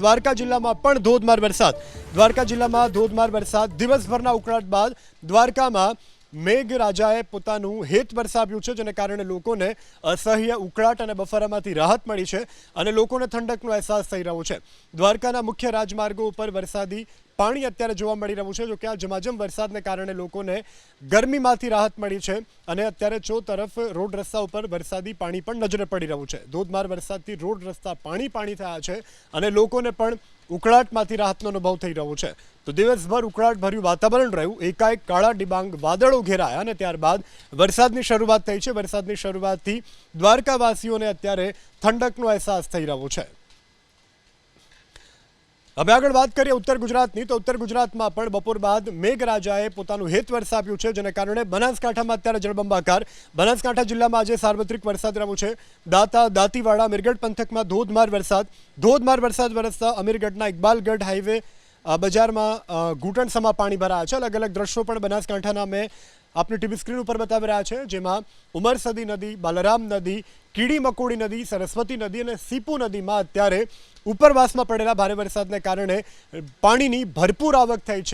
દ્વારકા જિલ્લામાં પણ ધોધમાર વરસાદ. દ્વારકા જિલ્લામાં ધોધમાર વરસાદ. દિવસભરના ઉકળાટ બાદ દ્વારકામાં મેઘરાજાએ પોતાનું હેત વરસાવ્યું છે, જેને કારણે લોકોને અસહ્ય ઉકળાટ અને બફારામાંથી રાહત મળી છે અને લોકોને ઠંડકનો અહેસાસ થઈ રહ્યો છે. દ્વારકાના મુખ્ય રાજમાર્ગો ઉપર વરસાદી પાણી અત્યારે જોવા મળી રહ્યું છે, જો કે આ જમાજમ વરસાદને કારણે લોકોને ગરમીમાંથી રાહત મળી છે અને અત્યારે ચો તરફ રોડ રસ્તા ઉપર વરસાદી પાણી પણ નજરે પડી રહ્યું છે. ધોધમાર વરસાદથી રોડ રસ્તા પાણી પાણી થયા છે અને લોકોને પણ ઉકળાટમાંથી રાહતનો અનુભવ થઈ રહ્યો છે. તો દિવસભર ઉકળાટ ભર્યું વાતાવરણ રહ્યું. એકાએક કાળા ડિબાંગ વાદળો ઘેરાયા અને ત્યારબાદ વરસાદની શરૂઆત થઈ છે. વરસાદની શરૂઆતથી દ્વારકાવાસીઓને અત્યારે ઠંડકનો અહેસાસ થઈ રહ્યો છે. હવે આગળ વાત કરીએ ઉત્તર ગુજરાતની, તો ઉત્તર ગુજરાતમાં પણ બપોર બાદ મેઘરાજાએ પોતાનું હેત વરસાવ્યું છે, જેને કારણે બનાસકાંઠામાં અત્યારે જળબંબાકાર. બનાસકાંઠા જિલ્લામાં આજે સાર્વત્રિક વરસાદ રહ્યો છે. દાતા, દાંતીવાડા અમીરગઢ પંથકમાં ધોધમાર વરસાદ. ધોધમાર વરસાદ વરસતા અમીરગઢના ઇકબાલગઢ હાઈવે બજારમાં ઘૂંટણસમાં પાણી ભરાયા છે. અલગ અલગ દ્રશ્યો પણ બનાસકાંઠાના મેં આપની ટીવી સ્ક્રીન ઉપર બતાવી રહ્યા છે, જેમાં ઉમરસદી નદી, બાલરામ નદી, કીડી મકોડી નદી, સરસ્વતી નદી અને સીપુ નદીમાં અત્યારે ઉપરવાસમાં પડેલા ભારે વરસાદને કારણે પાણીની ભરપૂર આવક થઈ છે.